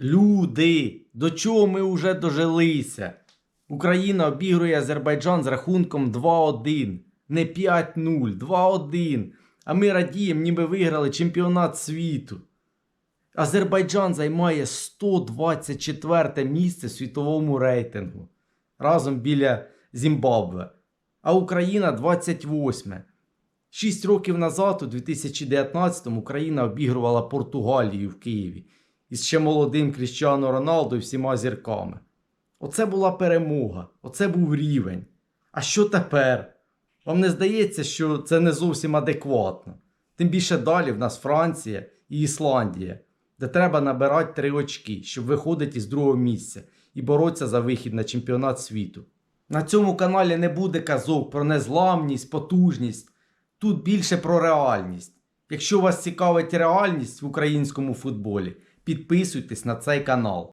Люди, до чого ми вже дожилися? Україна обігрує Азербайджан з рахунком 2-1. Не 5-0, 2-1. А ми радіємо, ніби виграли чемпіонат світу. Азербайджан займає 124 місце в світовому рейтингу разом біля Зімбабве, а Україна 28. Шість років назад, у 2019-му, Україна обігрувала Португалію в Києві із ще молодим Кріщано Роналду і всіма зірками. Оце була перемога, оце був рівень. А що тепер? Вам не здається, що це не зовсім адекватно. Тим більше далі в нас Франція і Ісландія, де треба набирати три очки, щоб виходити із другого місця і боротися за вихід на чемпіонат світу. На цьому каналі не буде казок про незламність, потужність. Тут більше про реальність. Якщо вас цікавить реальність в українському футболі, підписуйтесь на цей канал.